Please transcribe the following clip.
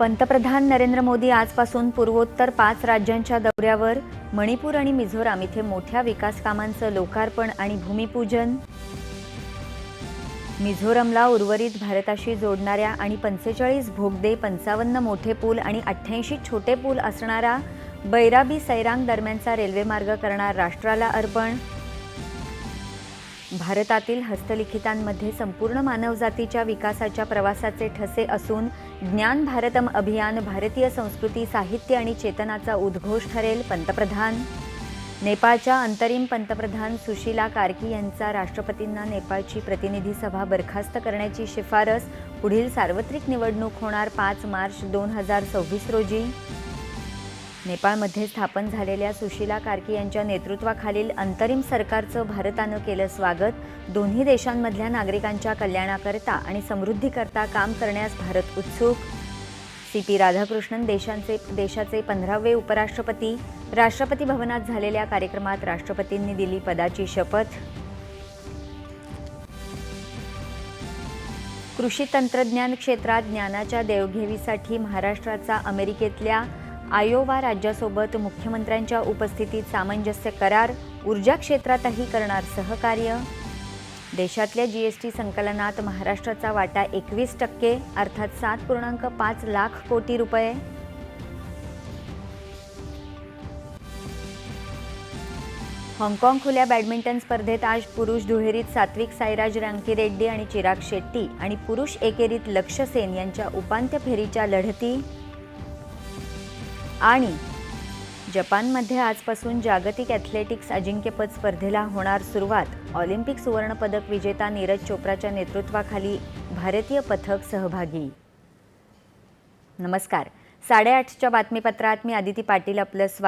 पंतप्रधान नरेंद्र मोदी आजपासून पूर्वोत्तर पाच राज्यांच्या दौऱ्यावर मणिपूर आणि मिझोराम इथे मोठ्या विकास कामांचं लोकार्पण आणि भूमिपूजन. मिझोरमला उर्वरित भारताशी जोडणाऱ्या आणि पंचेचाळीस भोगदे पंचावन्न मोठे पूल आणि अठ्ठ्याऐंशी छोटे पूल असणारा बैराबी सैरांग दरम्यानचा रेल्वेमार्ग करणार राष्ट्राला अर्पण भारतातील हस्तलिखितांमध्ये संपूर्ण मानवजातीच्या विकासाच्या प्रवासाचे ठसे असून ज्ञान भारतम अभियान भारतीय संस्कृती साहित्य आणि चेतनाचा उद्घोष ठरेल पंतप्रधान. नेपाळच्या अंतरिम पंतप्रधान सुशीला कार्की यांचा राष्ट्रपतींना नेपाळची प्रतिनिधी सभा बरखास्त करण्याची शिफारस. पुढील सार्वत्रिक निवडणूक होणार पाच मार्च दोन हजार सव्वीस रोजी. नेपाळमध्ये स्थापन झालेल्या सुशीला कार्की यांच्या नेतृत्वाखालील अंतरिम सरकारचं भारतानं केलं स्वागत. दोन्ही देशांमधल्या नागरिकांच्या कल्याणाकरता आणि समृद्धीकरता काम करण्यास भारत उत्सुक. सी पी राधाकृष्णन देशांचे देशाचे पंधरावे उपराष्ट्रपती. राष्ट्रपती भवनात झालेल्या कार्यक्रमात राष्ट्रपतींनी दिली पदाची शपथ. कृषी तंत्रज्ञान क्षेत्रात ज्ञानाच्या देवघेवीसाठी महाराष्ट्राचा अमेरिकेतल्या आयोवा राज्यासोबत मुख्यमंत्र्यांच्या उपस्थितीत सामंजस्य करार ऊर्जा क्षेत्रातही करणार सहकार्य. देशातल्या जी एस टी संकलनात महाराष्ट्राचा वाटा एकवीस टक्के अर्थात सात पूर्णांक पाच लाख कोटी रुपये. हाँगकाँग खुल्या बॅडमिंटन स्पर्धेत आज पुरुष दुहेरीत सात्विक साईराज रांकीरेड्डी आणि चिराग शेट्टी आणि पुरुष एकेरीत लक्ष्य सेन यांच्या उपांत्य फेरीच्या लढती. आणि जपानमध्ये आजपासून जागतिक ॲथलेटिक्स अजिंक्यपद स्पर्धेला होणार सुरुवात. ऑलिम्पिक सुवर्णपदक विजेता नीरज चोप्राच्या नेतृत्वाखाली भारतीय पथक सहभागी. नमस्कार. साडेआठच्या बातमीपत्रात मी आदिती पाटील आपलं स्वागत.